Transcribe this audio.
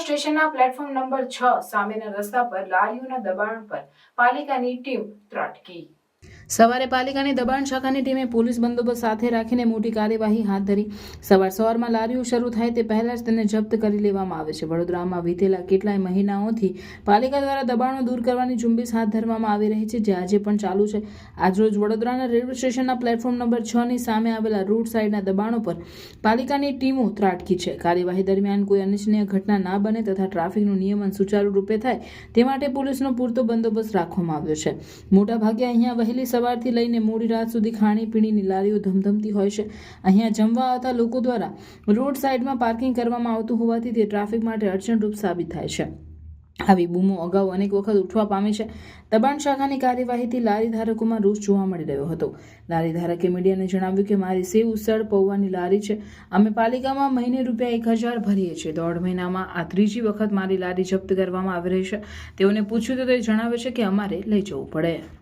સ્ટેશનના platform number છ સામેના રસ્તા પર લારીઓના દબાણ પર પાલિકાની ટીમ ત્રાટકી. સવારે પાલિકાની દબાણ શાખાની ટીમે પોલીસ બંદોબસ્ત સાથે રાખીને મોટી કાર્યવાહી હાથ ધરી. સવાર સવારમાં લારીઓ શરૂ થાય તે પહેલાં જ તેને જપ્ત કરી લેવામાં આવે છે. વડોદરામાં વીતેલા કેટલાય મહિનાઓથી પાલિકા દ્વારા દબાણો દૂર કરવાની ઝુંબેશ હાથ ધરવામાં આવી રહી છે, જે આજે પણ ચાલુ છે. આજરોજ વડોદરાના રેલવે સ્ટેશનના પ્લેટફોર્મ નંબર છની સામે આવેલા રોડ સાઇડના દબાણો પર પાલિકાની ટીમો ત્રાટકી છે. કાર્યવાહી દરમિયાન કોઈ અનિચ્છનીય ઘટના ના બને તથા ટ્રાફિકનું નિયમન સુચારુ રૂપે થાય તે માટે પોલીસનો પૂરતો બંદોબસ્ત રાખવામાં આવ્યો છે. મોટાભાગે અહીંયા વહેલી સવારથી લઈને મોડી રાત સુધી ખાણીપીણીની લારીઓ ધમધમતી હોય છે. અહીંયા જમવા આવતા લોકો દ્વારા રોડ સાઇડમાં પાર્કિંગ કરવામાં આવતું હોવાથી તે ટ્રાફિક માટે અડચણરૂપ સાબિત થાય છે. આવી બૂમો અગાઉ અનેક વખત ઉઠવા પામી છે. દબાણ શાખાની કાર્યવાહીથી લારી ધારકોમાં રોષ જોવા મળી રહ્યો હતો. લારી ધારકે મીડિયાને જણાવ્યું કે, મારી સેવ, ઉસળ, પૌવાની લારી છે. અમે પાલિકામાં મહિને રૂપિયા એક હજાર ભરીએ છીએ. દોઢ મહિનામાં આ ત્રીજી વખત મારી લારી જપ્ત કરવામાં આવી રહી છે. તેઓને પૂછ્યું તો તે જણાવે છે કે, અમારે લઈ જવું પડે.